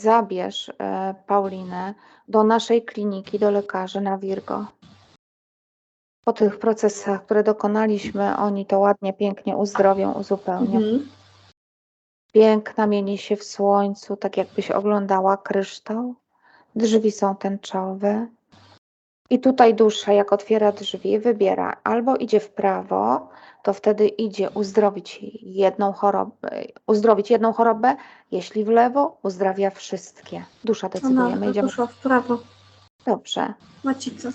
zabierz e, Paulinę do naszej kliniki, do lekarzy na Virgo. Po tych procesach, które dokonaliśmy, oni to ładnie, pięknie uzdrowią, uzupełnią. Mhm. Piękna mieni się w słońcu, tak jakbyś oglądała kryształ. Drzwi są tęczowe. I tutaj dusza, jak otwiera drzwi, wybiera albo idzie w prawo, to wtedy idzie uzdrowić jedną chorobę, uzdrowić jedną chorobę, jeśli w lewo, uzdrawia wszystkie. Dusza decyduje. My idziemy. poszła w prawo. Dobrze. Macica.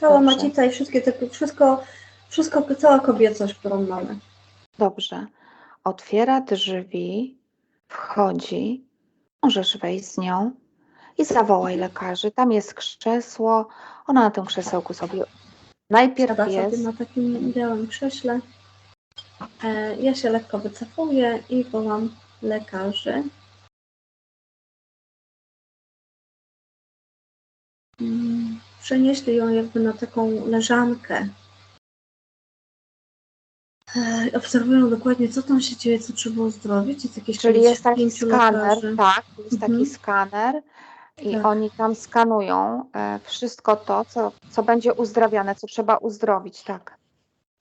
Cała Dobrze. macica i wszystkie te, wszystko, wszystko, cała kobiecość, którą mamy. Dobrze. Otwiera drzwi, wchodzi, możesz wejść z nią i zawołaj lekarzy. Tam jest krzesło, ona na tym krzesełku sobie najpierw Siada sobie jest. na takim białym krześle. E, ja się lekko wycofuję i wołam lekarzy. Mm, Przenieśli ją jakby na taką leżankę. E, Obserwują dokładnie, co tam się dzieje, co trzeba uzdrowić. Jest jakieś Czyli jest taki skaner, lekarzy. tak, jest Mhm. taki skaner i Tak. oni tam skanują e, wszystko to, co, co będzie uzdrawiane, co trzeba uzdrowić, tak.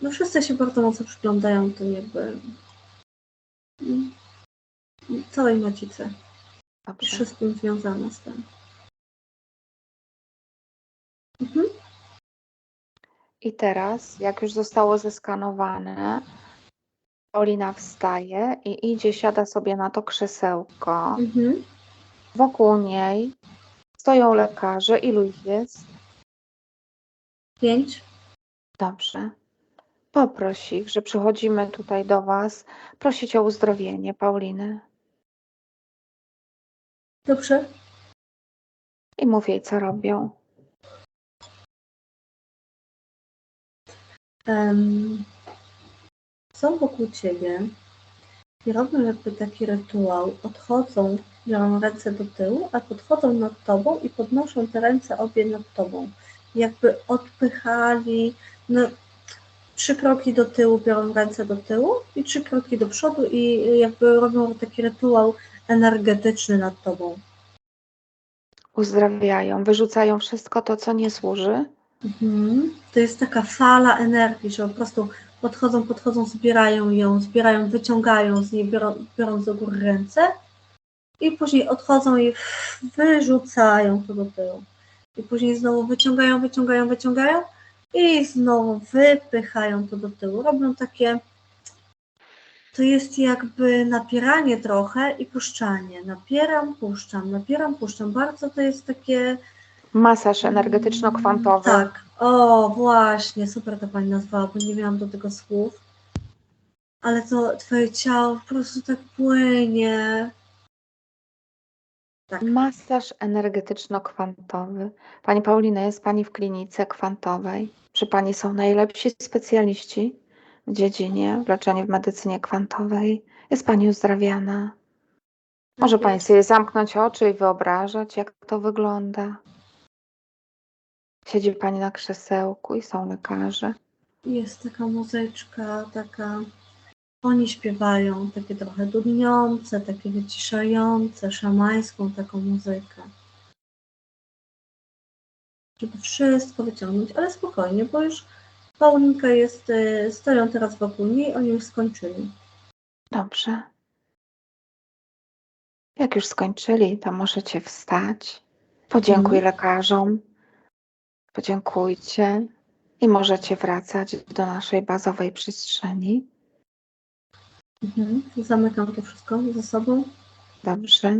No wszyscy się bardzo mocno przyglądają tym jakby mm, całej macicy. Dobrze. Wszystkim związane z tym. Mhm. I teraz, jak już zostało zeskanowane, Paulina wstaje i idzie, siada sobie na to krzesełko. Mhm. Wokół niej stoją lekarze. Ilu ich jest? Pięć. Dobrze. Poproś ich, że przychodzimy tutaj do Was prosić o uzdrowienie Pauliny. Dobrze. I mów jej, co robią. Em, są wokół ciebie i robią jakby taki rytuał. Odchodzą, biorą ręce do tyłu, a podchodzą nad tobą i podnoszą te ręce obie nad tobą. Jakby odpychali no, trzy kroki do tyłu, biorą ręce do tyłu i trzy kroki do przodu i jakby robią taki rytuał energetyczny nad tobą. Uzdrawiają, wyrzucają wszystko to, co nie służy. Mhm. To jest taka fala energii, że po prostu podchodzą, podchodzą, zbierają ją, zbierają, wyciągają z niej, biorą, biorąc do góry ręce i później odchodzą i wyrzucają to do tyłu. I później znowu wyciągają, wyciągają, wyciągają i znowu wypychają to do tyłu. Robią takie, to jest jakby napieranie trochę i puszczanie. Napieram, puszczam, napieram, puszczam. Bardzo to jest takie Masaż energetyczno-kwantowy. tak. O, właśnie, super to pani nazwała, bo nie miałam do tego słów. Ale to twoje ciało po prostu tak płynie. Tak. Masaż energetyczno-kwantowy. Pani Paulina, jest Pani w klinice kwantowej. Przy Pani są najlepsi specjaliści w dziedzinie, w leczeniu w medycynie kwantowej. Jest Pani uzdrawiana. Może Pani sobie zamknąć oczy i wyobrażać, jak to wygląda. Siedzi Pani na krzesełku i są lekarze. Jest taka muzyczka, taka. Oni śpiewają takie trochę dudniące, takie wyciszające, szamańską taką muzykę. Żeby wszystko wyciągnąć, ale spokojnie, bo już Paulinka jest, y, stoją teraz wokół niej, oni już skończyli. Dobrze. Jak już skończyli, to możecie wstać. Podziękuj Mhm. lekarzom. Podziękujcie i możecie wracać do naszej bazowej przestrzeni. Mhm. Zamykam to wszystko za sobą. Dobrze.